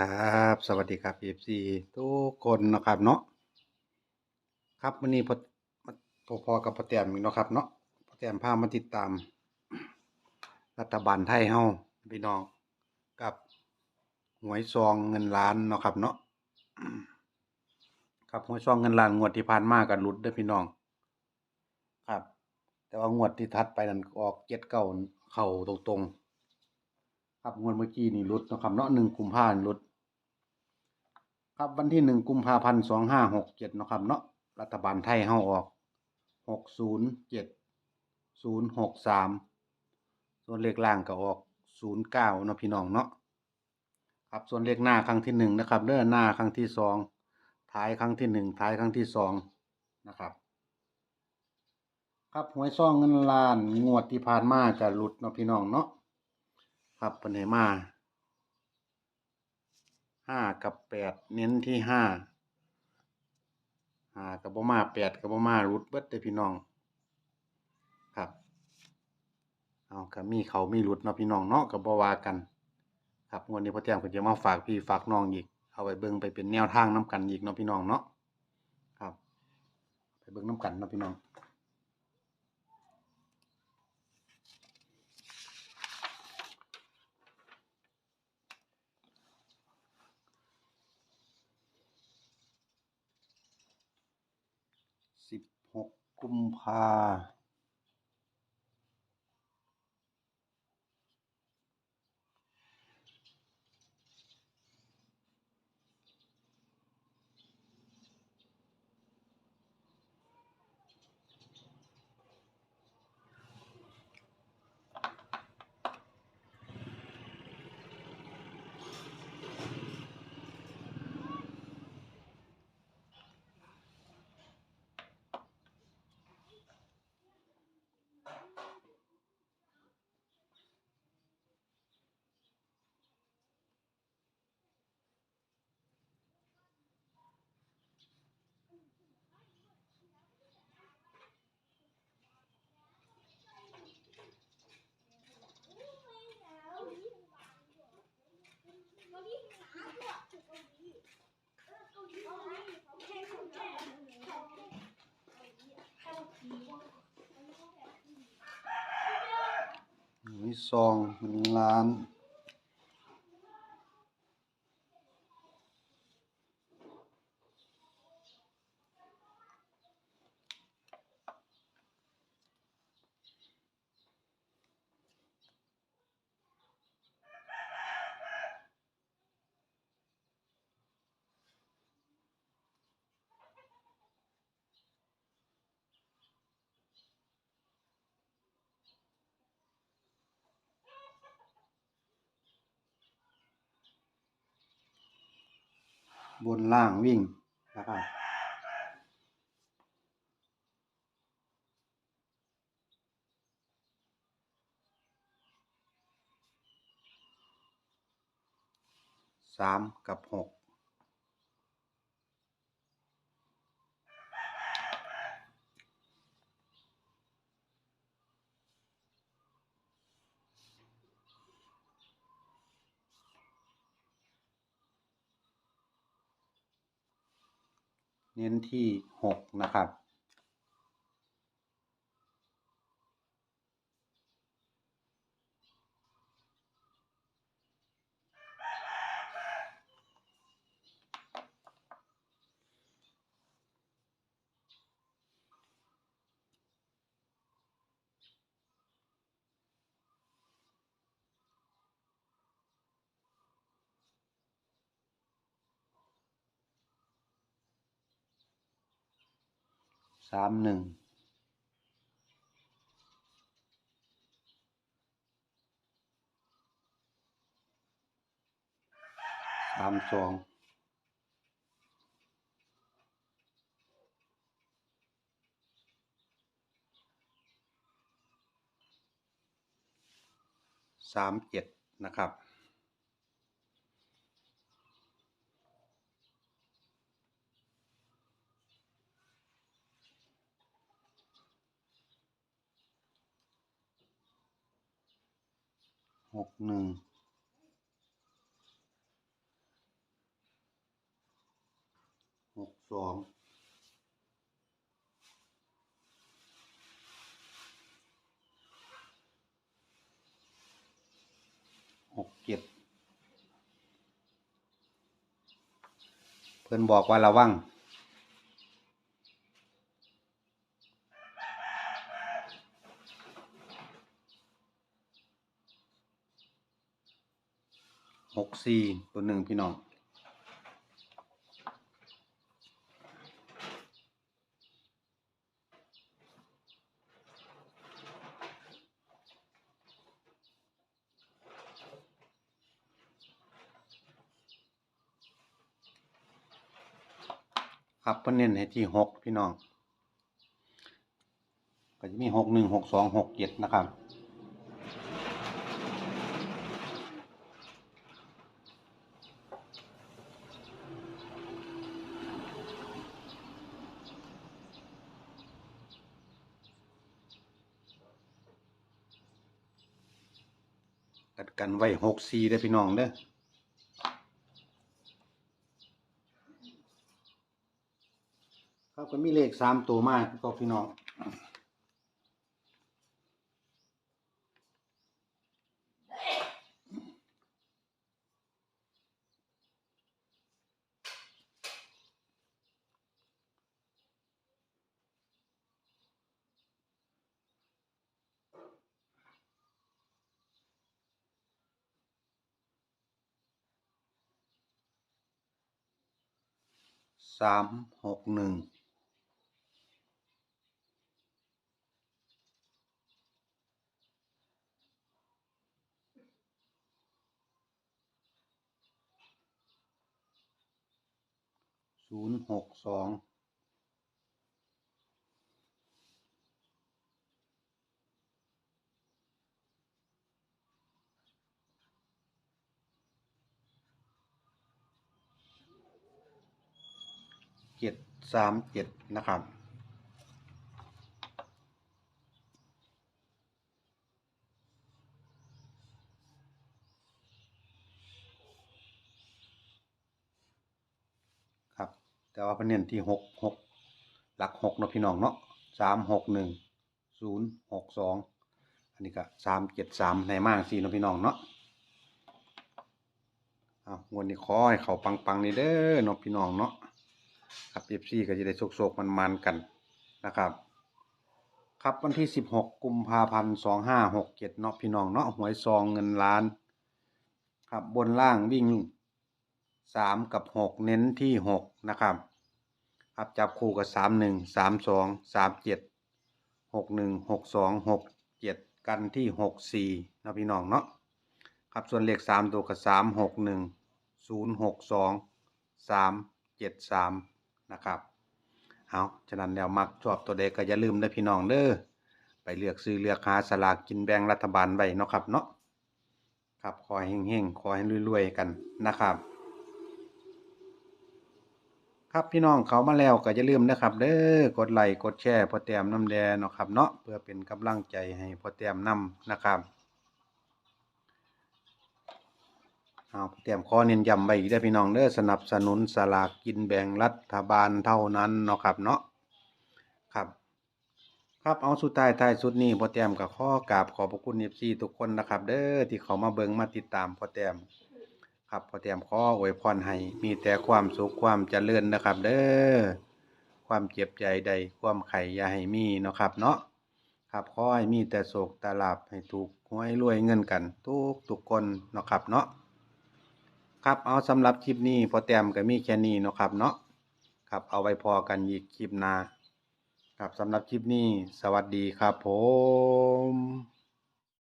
ครับสวัสดีครับ FC ทุกคนนะครับเนาะครับวันนี้พอมาพอพอกับพอแต้มอีกเนาะครับเนาะพอแต้มพามาติดตาม รัฐบาลไทยเฮาพี่น้องกับหวยซองเงินล้านเนาะครับเนาะครับหวยซองเงินล้านงวดที่ผ่านมากันหลุดด้อพี่น้อง ครับ แต่ว่างวดที่ทัดไปนั่นออกเจ็ดเก้าเข้าตรงๆครับงวดเมื่อกี้นี่ลุดนะครับเนาะหนึ่งกุมภาพันธ์หลุด ครับวันที่หนึ่งกุมภาพันธ์สองห้าหกเจ็ดนะครับเนาะรัฐบาลไทยเฮาออกหกศูนย์เจ็ดศูนย์หกสามส่วนเลขล่างก็ออกศูนย์เก้าเนาะพี่น้องเนาะครับส่วนเลขหน้าครั้งที่หนึ่งนะครับเลื่อนหน้าครั้งที่สองท้ายครั้งที่หนึ่งท้ายครั้งที่สองนะครับ ครับหวยซ่องเงินล้านงวดที่ผ่านมาจะหลุดเนาะพี่น้องเนาะครับเป็นไหนมา ห้ากับแปดเน้นที่ห้าห้ากับบ่มาแปดกับบ่มารุดเบิดเด้อพี่น้อง ครับเอาก็มีเขามีรุดเนาะพี่น้องเนาะก็บ่ว่ากัน ครับงวดนี้พ่อแต้มก็จะมาฝากพี่ฝากน้องอีก เอาไปเบิ่งไปเป็นแนวทางนํกันอีกเนาะพี่น้องเนาะครับ ไปเบิ่งนํกันเนาะพี่น้อง สิบห กุมภา มีซองหนึ่งล้าน บนล่างวิ่งนะครับสามกับหก เน้นที่หกนะครับามหนึ่งสามสองสามเจ็ดนะครับ หกหนึ่งหกสองหกเจ็ดเพื่อนบอกว่าระวัง สี่ตัวหนึ่งพี่น้องครับเพิ่นเน้นให้ที่หกพี่น้อง ก็จะมีหกหนึ่งหกสองหกเจ็ดนะครับ กัดกันไว้หกสี่ได้พี่น้องเด้อครับก็มีเลขสามตัวมากก็พี่น้อง สามหกหนึ่งศูนย์หกสองเจ็ดสามเจ็ดนะครับ ครับ แต่ว่าเป็นเน้นที่หกหกหลักหกเนาะพี่น้องเนาะสามหกหนึ่งศูนย์หกสองอันนี้ก็สามเจ็ดสามในมากสี่เนาะพี่น้องเนาะเอางวันนี้ขอให้เขาปังๆนี่เด้อเนาะพี่น้องเนาะ ครับเอฟซีก็จะได้โศกๆมันๆกันนะครับ ครับวันที่สิบหกกุมภาพันธ์สองห้าหกเจ็ดเนาะพี่น้องเนาะหวยซองเงินล้าน ครับบนล่างวิ่งสามกับหกเน้นที่หกนะครับครับจับคู่กับสามหนึ่งสามสองสามเจ็ดหกหนึ่งหกสองหกเจ็ดกันที่หกสี่นะพี่น้องเนาะครับส่วนเลขสามตัวกับสามหกหนึ่งศู นะครับเอาฉะนั้นแล้วมักชอบตัวเด็กก็อย่าลืมนะพี่น้องเด้อไปเลือกซื้อเลือกหาสลากกินแบ่งรัฐบาลไว้เนาะครับเนาะครับขอให้เฮงๆขอให้รวยๆกันนะครับ ครับพี่น้องเขามาแล้วก็อย่าลืมนะครับ เด้อกดไลค์กดแชร์พอแต้มน้ำแดงเนาะครับเนาะเพื่อเป็นกำลังใจให้พอแต้มน้ำนะครับ เอาพอแต้มขอเน้นย้ำไว้อีกได้พี่น้องเด้อสนับสนุนสลากกินแบ่งรัฐบาลเท่านั้นเนาะครับเนาะครับครับเอาสุดท้ายท้ายสุดนี้พอแต้มก็ขอกราบขอบพระคุณเอฟซีทุกคนนะครับ เด้อที่เขามาเบิ่งมาติดตามพอแต้มครับพอเตรียมข้ออวยพรให้มีแต่ความสุขความเจริญนะครับ เด้อความเจ็บใจใดความไข่ยาให้มีเนาะครับ เนาะครับขอให้มีแต่โศกตาลาบให้ถูกหวยรวยเงินกัน ทุกทุกคนเนาะครับเนาะ ครับเอาสำหรับคลิปนี้พอแต้มก็มีแค่นี้เนาะครับเนาะครับเอาไว้พอกันอีกคลิปหน้าครับสำหรับคลิปนี้ สวัสดีครับผม